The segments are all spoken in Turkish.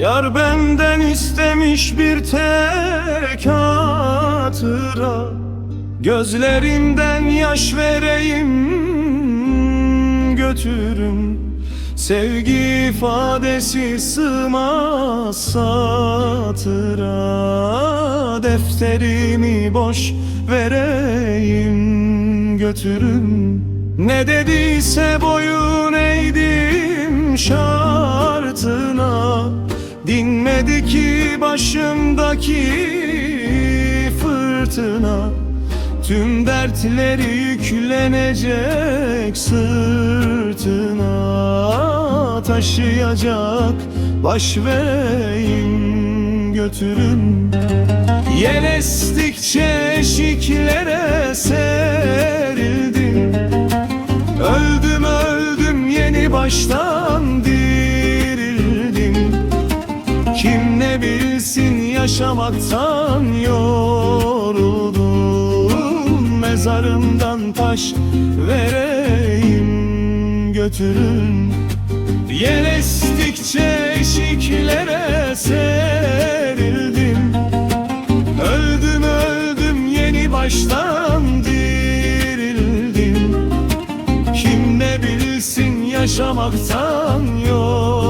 Yar benden istemiş bir tek hatıra. Gözlerimden yaş vereyim götürüm. Sevgi ifadesi sığmaz satıra Defterimi boş vereyim götürüm. Ne dediyse boyun eğdim şah Dinmedi ki başımdaki fırtına. Tüm dertleri yüklenecek sırtına. Taşıyacak baş vereyim götürün. Yel estikçe eşiklere yaşamaktan yoruldum. Mezarımdan taş vereyim götürün. Yel estikçe eşiklere serildim. Öldüm öldüm yeni baştan dirildim. Kim ne bilsin yaşamaktan yoruldum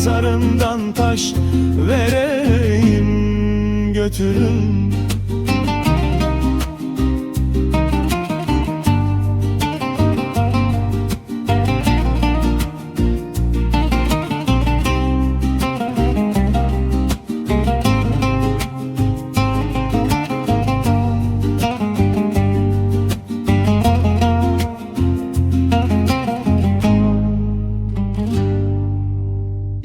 Mezarımdan taş vereyim götürün